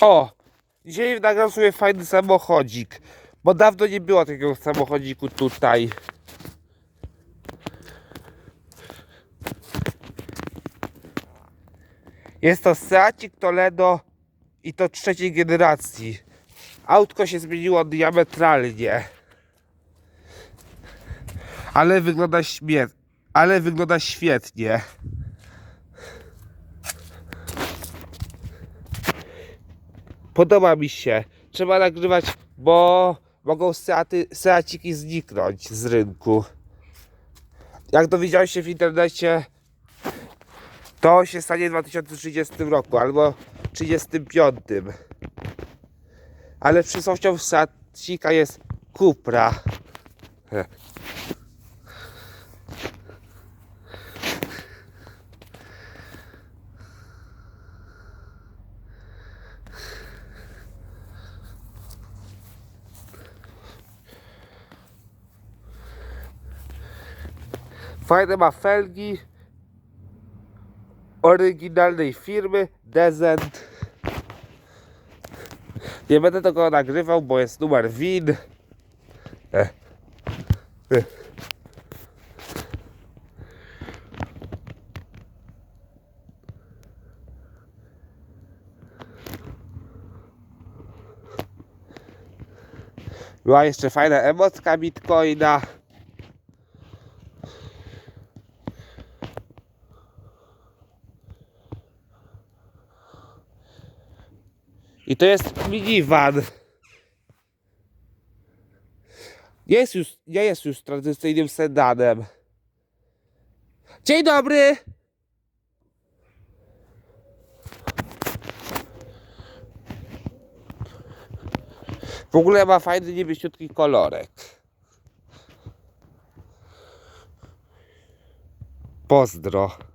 O! Dzisiaj nagram sobie fajny samochodzik. Bo dawno nie było takiego samochodziku tutaj. Jest to Seacik Toledo i to trzeciej generacji. Autko się zmieniło diametralnie. Ale wygląda śmiet. Ale wygląda świetnie. Podoba mi się. Trzeba nagrywać, bo mogą seaty, seaciki zniknąć z rynku. Jak dowiedziałem się w internecie, to się stanie w 2030 roku albo 35. Ale przyszłością seacika jest Cupra. Fajne ma felgi oryginalnej firmy Descent. Nie będę tego nagrywał, bo jest numer WIN. E. E. Była jeszcze fajna emotka Bitcoina. I to jest minivan. Jest już, nie jest już tradycyjnym sedanem. Dzień dobry! W ogóle ma fajny niebieściutki kolorek. Pozdro.